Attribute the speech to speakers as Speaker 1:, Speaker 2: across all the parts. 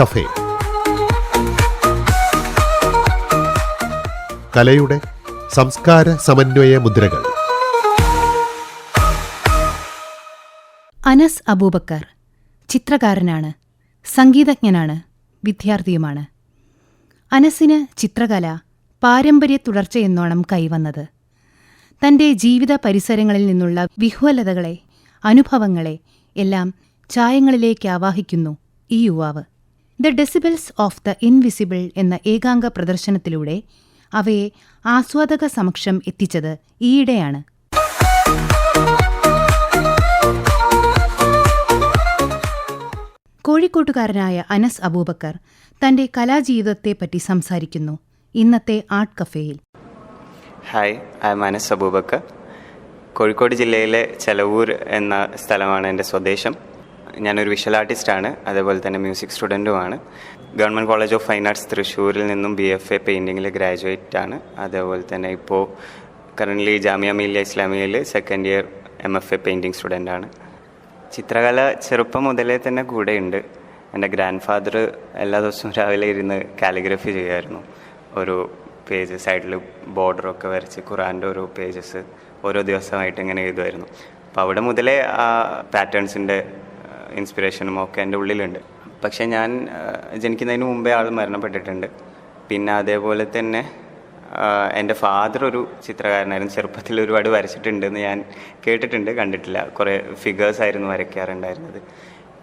Speaker 1: Cafe. കലയുടെ സംസ്കാര സമന്വയ മുദ്രകൾ.
Speaker 2: അനസ് അബൂബക്കർ ചിത്രകാരനാണ് സംഗീതജ്ഞനാണ് വിദ്യാർത്ഥിയുമാണ്. അനസിന് ചിത്രകല പാരമ്പര്യ തുടർച്ചയെന്നോണം കൈവന്നത്. തന്റെ ജീവിത പരിസരങ്ങളിൽ നിന്നുള്ള വിഹ്വലതകളെ അനുഭവങ്ങളെ എല്ലാം ചായങ്ങളിലേക്ക് ആവാഹിക്കുന്നു ഈ യുവാവ്. The decibels of the invisible എന്ന ഏകാംഗ പ്രദർശനത്തിലൂടെ അവയെ ആസ്വാദക സമക്ഷം എത്തിച്ചത് ഈയിടെയാണ്. കോഴിക്കോട്ടുകാരനായ അനസ് അബൂബക്കർ തന്റെ കലാജീവിതത്തെപ്പറ്റി സംസാരിക്കുന്നു. ഇന്നത്തെ art കഫേയിൽ.
Speaker 3: Hi I am Anas Aboobacker Kozhikode ജില്ലയിലെ ചെലവൂർ എന്ന സ്ഥലമാണ് എന്റെ സ്വദേശം. ഞാനൊരു വിഷ്വൽ ആർട്ടിസ്റ്റാണ് അതേപോലെ തന്നെ music സ്റ്റുഡന്റുമാണ് government college of fine arts തൃശ്ശൂരിൽ നിന്നും ബി എഫ് എ പെയിന്റിങ്ങിൽ ഗ്രാജുവേറ്റ് ആണ്. അതേപോലെ തന്നെ ഇപ്പോൾ currently Jamia Millia ഇസ്ലാമിയയിൽ second year M F A painting സ്റ്റുഡന്റാണ് ചിത്രകല ചെറുപ്പം മുതലേ തന്നെ കൂടെയുണ്ട്. എന്റെ ഗ്രാൻഡ് ഫാദർ എല്ലാ ദിവസവും രാവിലെ ഇരുന്ന് കാലിഗ്രഫി ചെയ്യുമായിരുന്നു. ഒരു പേജ് സൈഡിൽ ബോർഡറൊക്കെ വരച്ച് ഖുറാന്റെ ഓരോ പേജസ് ഓരോ ദിവസമായിട്ട് ഇങ്ങനെ എഴുതുമായിരുന്നു. അപ്പോൾ അവിടെ മുതലേ ആ പാറ്റേൺസിന്റെ ഇൻസ്പിറേഷനും ഒക്കെ എന്റെ ഉള്ളിലുണ്ട്. പക്ഷെ ഞാൻ ജനിക്കുന്നതിന് മുമ്പേ ആൾ മരണപ്പെട്ടിട്ടുണ്ട്. പിന്നെ അതേപോലെ തന്നെ എന്റെ ഫാദർ ഒരു ചിത്രകാരനായിരുന്നു. ചെറുപ്പത്തിൽ ഒരുപാട് വരച്ചിട്ടുണ്ടെന്ന് ഞാൻ കേട്ടിട്ടുണ്ട് കണ്ടിട്ടില്ല. കുറേ ഫിഗേഴ്സ് ആയിരുന്നു വരയ്ക്കാറുണ്ടായിരുന്നത്.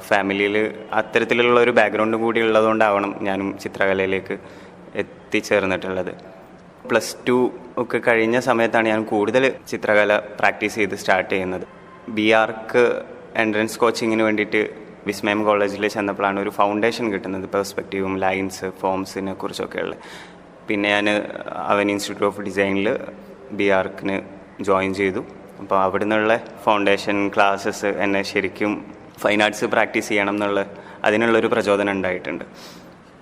Speaker 3: ഫാമിലിയിൽ അത്തരത്തിലുള്ള ഒരു ബാക്ക്ഗ്രൗണ്ട് കൂടി ഉള്ളതുകൊണ്ടാവണം ഞാനും ചിത്രകലയിലേക്ക് എത്തിച്ചേർന്നിട്ടുള്ളത്. പ്ലസ് ടു ഒക്കെ കഴിഞ്ഞ സമയത്താണ് ഞാൻ കൂടുതൽ ചിത്രകല പ്രാക്ടീസ് ചെയ്ത് സ്റ്റാർട്ട് ചെയ്യുന്നത്. ബി ആർക്ക് എൻട്രൻസ് കോച്ചിങ്ങിന് വേണ്ടിയിട്ട് വിസ്മയം കോളേജിൽ ചെന്നപ്പോഴാണ് ഒരു ഫൗണ്ടേഷൻ കിട്ടുന്നത്. പെർസ്പെക്റ്റീവും ലൈൻസ് ഫോംസിനെ കുറിച്ചൊക്കെയുള്ള. പിന്നെ ഞാൻ അവൻ ഇൻസ്റ്റിറ്റ്യൂട്ട് ഓഫ് ഡിസൈനിൽ ബി ആർക്കിന് ജോയിൻ ചെയ്തു. അപ്പോൾ അവിടെ നിന്നുള്ള ഫൗണ്ടേഷൻ ക്ലാസ്സസ് എന്നെ ശരിക്കും ഫൈൻ ആർട്സ് പ്രാക്ടീസ് ചെയ്യണം എന്നുള്ള അതിനുള്ളൊരു പ്രചോദനം ഉണ്ടായിട്ടുണ്ട്.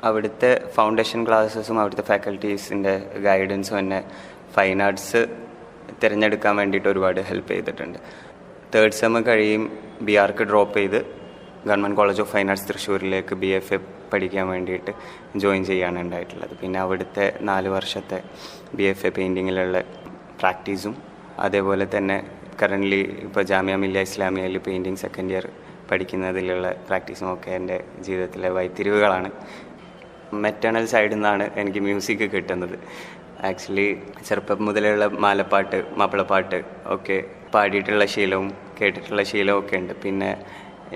Speaker 3: അവിടുത്തെ ഫൗണ്ടേഷൻ ക്ലാസ്സസും അവിടുത്തെ ഫാക്കൽറ്റീസിന്റെ ഗൈഡൻസും എന്നെ ഫൈൻ ആർട്സ് തിരഞ്ഞെടുക്കാൻ വേണ്ടിയിട്ട് ഒരുപാട് ഹെൽപ്പ് ചെയ്തിട്ടുണ്ട്. തേർഡ് സെം കഴിയും ബി ആർക്ക് ഡ്രോപ്പ് ചെയ്ത് government college of fine arts തൃശ്ശൂരിലേക്ക് B F A പഠിക്കാൻ വേണ്ടിയിട്ട് ജോയിൻ ചെയ്യാണ് ഉണ്ടായിട്ടുള്ളത്. പിന്നെ അവിടുത്തെ നാല് വർഷത്തെ ബി എഫ് എ പെയിന്റിങ്ങിലുള്ള പ്രാക്ടീസും അതേപോലെ തന്നെ കറന്റ്ലി ഇപ്പോൾ ജാമ്യ മില്ല ഇസ്ലാമിയയിൽ പെയിന്റിങ് സെക്കൻഡ് ഇയർ പഠിക്കുന്നതിലുള്ള പ്രാക്ടീസും ഒക്കെ എന്റെ ജീവിതത്തിലെ വൈത്തിരിവുകളാണ്. മെറ്റേണൽ സൈഡിൽ നിന്നാണ് എനിക്ക് മ്യൂസിക് കിട്ടുന്നത്. ആക്ച്വലി ചെറുപ്പം മുതലുള്ള മാലപ്പാട്ട് മാപ്പിളപ്പാട്ട് ഒക്കെ പാടിയിട്ടുള്ള ശീലവും കേട്ടിട്ടുള്ള ശീലവും ഒക്കെ ഉണ്ട്. പിന്നെ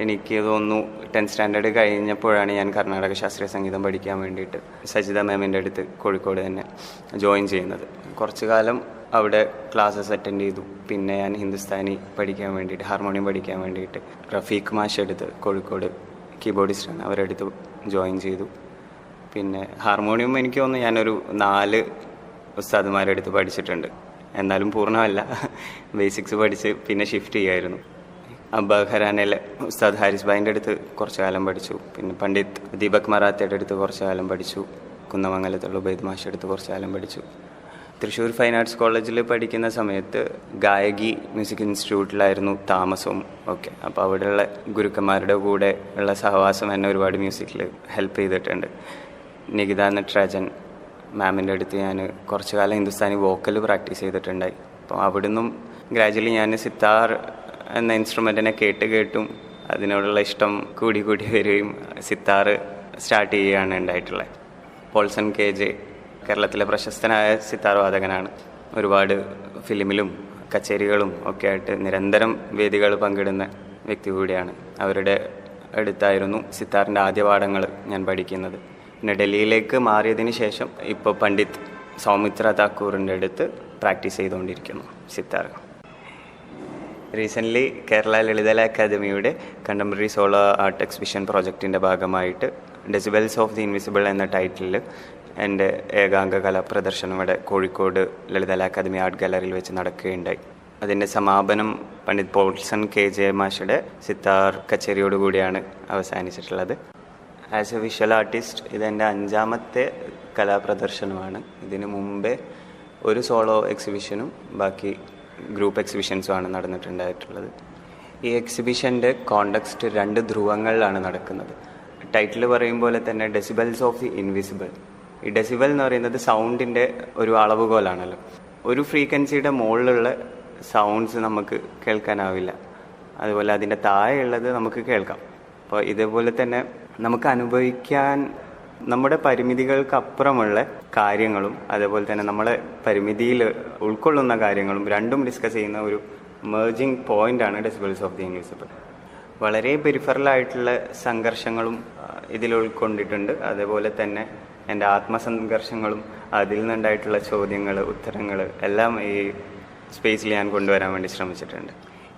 Speaker 3: എനിക്ക് തോന്നുന്നു ടെൻത്ത് സ്റ്റാൻഡേർഡ് കഴിഞ്ഞപ്പോഴാണ് ഞാൻ കർണാടക ശാസ്ത്രീയ സംഗീതം പഠിക്കാൻ വേണ്ടിയിട്ട് സജിത മാമിന്റെ അടുത്ത് കോഴിക്കോട് തന്നെ ജോയിൻ ചെയ്യുന്നത്. കുറച്ചു കാലം അവിടെ ക്ലാസ്സസ് അറ്റൻഡ് ചെയ്തു. പിന്നെ ഞാൻ ഹിന്ദുസ്ഥാനി പഠിക്കാൻ വേണ്ടിയിട്ട് ഹാർമോണിയം പഠിക്കാൻ വേണ്ടിയിട്ട് റഫീഖ് മാഷ് എടുത്ത് കോഴിക്കോട് കീബോർഡിസ്റ്റാണ് അവരെടുത്ത് ജോയിൻ ചെയ്തു. പിന്നെ ഹാർമോണിയം എനിക്ക് തോന്നുന്നു ഞാനൊരു നാല് ഉസ്താദുമാരുടെ അടുത്ത് പഠിച്ചിട്ടുണ്ട്. എന്നാലും പൂർണമല്ല. ബേസിക്സ് പഠിച്ച് പിന്നെ ഷിഫ്റ്റ് ചെയ്യായിരുന്നു. അബ്ബ ഖരാനയിലെ ഉസ്താദ് ഹാരിസ് ഭായിന്റെ അടുത്ത് കുറച്ച് കാലം പഠിച്ചു. പിന്നെ പണ്ഡിറ്റ് ദീപക് മറാത്തയുടെ അടുത്ത് കുറച്ച് കാലം പഠിച്ചു. കുന്നമംഗലത്തുള്ള ഉബൈദ് മാഷയുടെ അടുത്ത് കുറച്ച് കാലം പഠിച്ചു. തൃശ്ശൂർ ഫൈൻ ആർട്സ് കോളേജിൽ പഠിക്കുന്ന സമയത്ത് ഗായകി മ്യൂസിക് ഇൻസ്റ്റിറ്റ്യൂട്ടിലായിരുന്നു താമസവും ഒക്കെ. അപ്പോൾ അവിടെയുള്ള ഗുരുക്കന്മാരുടെ കൂടെ ഉള്ള സഹവാസം എന്നെ ഒരുപാട് മ്യൂസിക്കിൽ ഹെൽപ്പ് ചെയ്തിട്ടുണ്ട്. നികിത നട്രാജൻ മാമിന്റെ അടുത്ത് ഞാൻ കുറച്ച് കാലം ഹിന്ദുസ്ഥാനി വോക്കൽ പ്രാക്ടീസ് ചെയ്തിട്ടുണ്ടായി. അപ്പോൾ അവിടുന്നും ഗ്രാജുവലി ഞാൻ സിത്താർ എന്ന ഇൻസ്ട്രുമെന്റിനെ കേട്ട് കേട്ടും അതിനോടുള്ള ഇഷ്ടം കൂടി കൂടി വരികയും സിത്താർ സ്റ്റാർട്ട് ചെയ്യുകയാണ് ഉണ്ടായിട്ടുള്ളത്. പോൾസൺ കെ ജെ കേരളത്തിലെ പ്രശസ്തനായ സിത്താർ വാദകനാണ് ഒരുപാട് ഫിലിമിലും കച്ചേരികളും ഒക്കെ ആയിട്ട് നിരന്തരം വേദികൾ പങ്കിടുന്ന വ്യക്തി കൂടിയാണ്. അവരുടെ അടുത്തായിരുന്നു സിത്താറിന്റെ ആദ്യ പാഠങ്ങൾ ഞാൻ പഠിക്കുന്നത്. പിന്നെ ഡൽഹിയിലേക്ക് മാറിയതിന് ശേഷം ഇപ്പോൾ പണ്ഡിറ്റ് സൗമിത്ര താക്കൂറിന്റെ അടുത്ത് പ്രാക്ടീസ് ചെയ്തുകൊണ്ടിരിക്കുന്നു സിത്താർ റീസെന്റ്ലി കേരള ലളിതല അക്കാദമിയുടെ കണ്ടംപററി സോളോ ആർട്ട് എക്സിബിഷൻ പ്രോജക്റ്റിന്റെ ഭാഗമായിട്ട് ഡെസിബൽസ് ഓഫ് ദി ഇൻവിസിബിൾ എന്ന ടൈറ്റിലിൽ എന്റെ ഏകാംഗ കലാ പ്രദർശനം ഇവിടെ കോഴിക്കോട് ലളിതല അക്കാദമി ആർട്ട് ഗാലറിയിൽ വെച്ച് നടക്കുകയുണ്ടായി. അതിന്റെ സമാപനം പണ്ഡിറ്റ് പോൾസൺ കെ ജെ മാഷയുടെ സിത്താർ കച്ചേരിയോടുകൂടിയാണ് അവസാനിച്ചിട്ടുള്ളത്. ആസ് എ വിഷ്വൽ ആർട്ടിസ്റ്റ് ഇതെന്റെ അഞ്ചാമത്തെ കലാപ്രദർശനമാണ്. ഇതിന് മുമ്പേ ഒരു സോളോ എക്സിബിഷനും ബാക്കി ഗ്രൂപ്പ് എക്സിബിഷൻസുമാണ് നടന്നിട്ടുണ്ടായിട്ടുള്ളത്. ഈ എക്സിബിഷന്റെ കോണ്ടക്സ്റ്റ് രണ്ട് ധ്രുവങ്ങളിലാണ് നടക്കുന്നത്. ടൈറ്റിൽ പറയും പോലെ തന്നെ ഡെസിബൽസ് ഓഫ് ദി ഇൻവിസിബിൾ ഈ ഡെസിബൽ എന്ന് പറയുന്നത് സൗണ്ടിന്റെ ഒരു അളവുകോലാണല്ലോ. ഒരു ഫ്രീക്വൻസിയുടെ മുകളിലുള്ള സൗണ്ട്സ് നമുക്ക് കേൾക്കാനാവില്ല. അതുപോലെ അതിന്റെ താഴെയുള്ളത് നമുക്ക് കേൾക്കാം. അപ്പോൾ ഇതേപോലെ തന്നെ നമുക്ക് അനുഭവിക്കാൻ നമ്മുടെ പരിമിതികൾക്കപ്പുറമുള്ള കാര്യങ്ങളും അതേപോലെ തന്നെ നമ്മളെ പരിമിതിയിൽ ഉൾക്കൊള്ളുന്ന കാര്യങ്ങളും രണ്ടും ഡിസ്കസ് ചെയ്യുന്ന ഒരു മേർജിങ് ആണ് ഡെസിബിൾസ് ഓഫ് ദി ഇൻവിസിബിൾ വളരെ പെരിഫറലായിട്ടുള്ള സംഘർഷങ്ങളും ഇതിൽ ഉൾക്കൊണ്ടിട്ടുണ്ട്. അതേപോലെ തന്നെ എന്റെ ആത്മസംഘർഷങ്ങളും അതിൽ നിന്നുണ്ടായിട്ടുള്ള ചോദ്യങ്ങൾ ഉത്തരങ്ങൾ എല്ലാം ഈ സ്പേസിൽ ഞാൻ കൊണ്ടുവരാൻ വേണ്ടി ശ്രമിച്ചിട്ടുണ്ട്.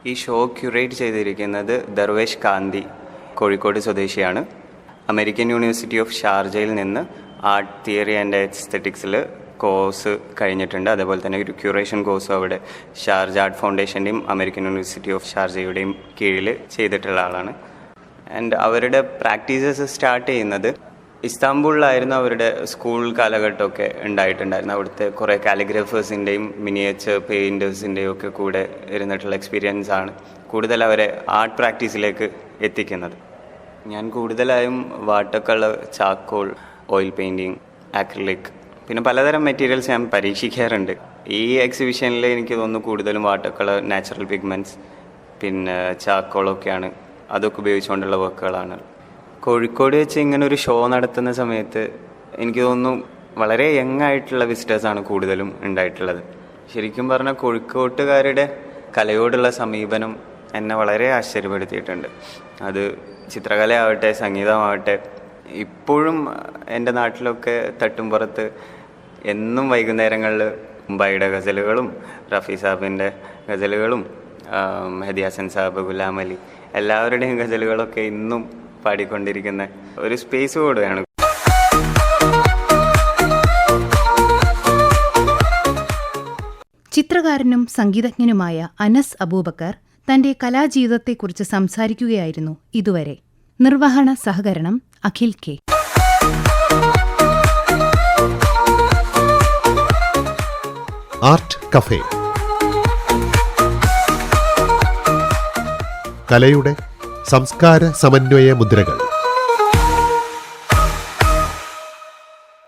Speaker 3: ഈ ഷോ ക്യൂറേറ്റ് ചെയ്തിരിക്കുന്നത് ദർവേഷ് കാന്തി കോഴിക്കോട് സ്വദേശിയാണ്. അമേരിക്കൻ യൂണിവേഴ്സിറ്റി ഓഫ് ഷാർജയിൽ നിന്ന് ആർട്ട് തിയറി ആൻഡ് എസ്തെറ്റിക്സിൽ കോഴ്സ് കഴിഞ്ഞിട്ടുണ്ട്. അതേപോലെ തന്നെ ഒരു ക്യൂറേഷൻ കോഴ്സും അവിടെ ഷാർജ ആർട്ട് ഫൗണ്ടേഷന്റെയും അമേരിക്കൻ യൂണിവേഴ്സിറ്റി ഓഫ് ഷാർജയുടെയും കീഴിൽ ചെയ്തിട്ടുള്ള ആളാണ്. ആൻഡ് അവരുടെ പ്രാക്ടീസസ് സ്റ്റാർട്ട് ചെയ്യുന്നത് ഇസ്താംബൂളിലായിരുന്നു അവരുടെ സ്കൂൾ കാലഘട്ടമൊക്കെ ഉണ്ടായിട്ടുണ്ടായിരുന്നു അവിടുത്തെ കുറേ കാലിഗ്രാഫേഴ്സിന്റെയും മിനിയേച്ചർ പെയിന്റേഴ്സിന്റെയും ഒക്കെ കൂടെ ഇരുന്നിട്ടുള്ള എക്സ്പീരിയൻസ് ആണ് കൂടുതൽ അവരെ ആർട്ട് പ്രാക്ടീസിലേക്ക് എത്തിക്കുന്നത്. ഞാൻ കൂടുതലായും water colour charcoal oil painting acrylic പിന്നെ പലതരം മെറ്റീരിയൽസ് ഞാൻ പരീക്ഷിക്കാറുണ്ട്. ഈ എക്സിബിഷനിൽ എനിക്ക് തോന്നുന്നു കൂടുതലും വാട്ടർ കളർ നാച്ചുറൽ പിഗ്മെന്റ്സ് പിന്നെ ചാക്കോളൊക്കെയാണ്. അതൊക്കെ ഉപയോഗിച്ചുകൊണ്ടുള്ള വർക്കുകളാണ് കോഴിക്കോട് വെച്ച് ഇങ്ങനെ ഒരു ഷോ നടത്തുന്ന സമയത്ത് എനിക്ക് തോന്നുന്നു വളരെ യങ് ആയിട്ടുള്ള വിസിറ്റേഴ്സാണ് കൂടുതലും ഉണ്ടായിട്ടുള്ളത്. ശരിക്കും പറഞ്ഞാൽ കോഴിക്കോട്ടുകാരുടെ കലയോടുള്ള സമീപനം എന്നെ വളരെ ആശ്ചര്യപ്പെടുത്തിയിട്ടുണ്ട്. അത് ചിത്രകലയാവട്ടെ സംഗീതമാവട്ടെ ഇപ്പോഴും എന്റെ നാട്ടിലൊക്കെ തട്ടുംപുറത്ത് എന്നും വൈകുന്നേരങ്ങളിൽ മുംബൈയുടെ ഗസലുകളും റഫി സാബിന്റെ ഗസലുകളും മെഹദി ഹസൻ സാബ് ഗുലാം അലി എല്ലാവരുടെയും ഗസലുകളൊക്കെ ഇന്നും പാടിക്കൊണ്ടിരിക്കുന്ന ഒരു സ്പേസ് കൂടെയാണ്.
Speaker 2: ചിത്രകാരനും സംഗീതജ്ഞനുമായ അനസ് അബൂബക്കർ തന്റെ കലാജീവിതത്തെക്കുറിച്ച് സംസാരിക്കുകയായിരുന്നു ഇതുവരെ. നിർവഹണ സഹകരണം അഖിൽ കെ.
Speaker 1: Art cafe. കലയുടെ സംസ്കാര സമന്വയ മുദ്രകൾ.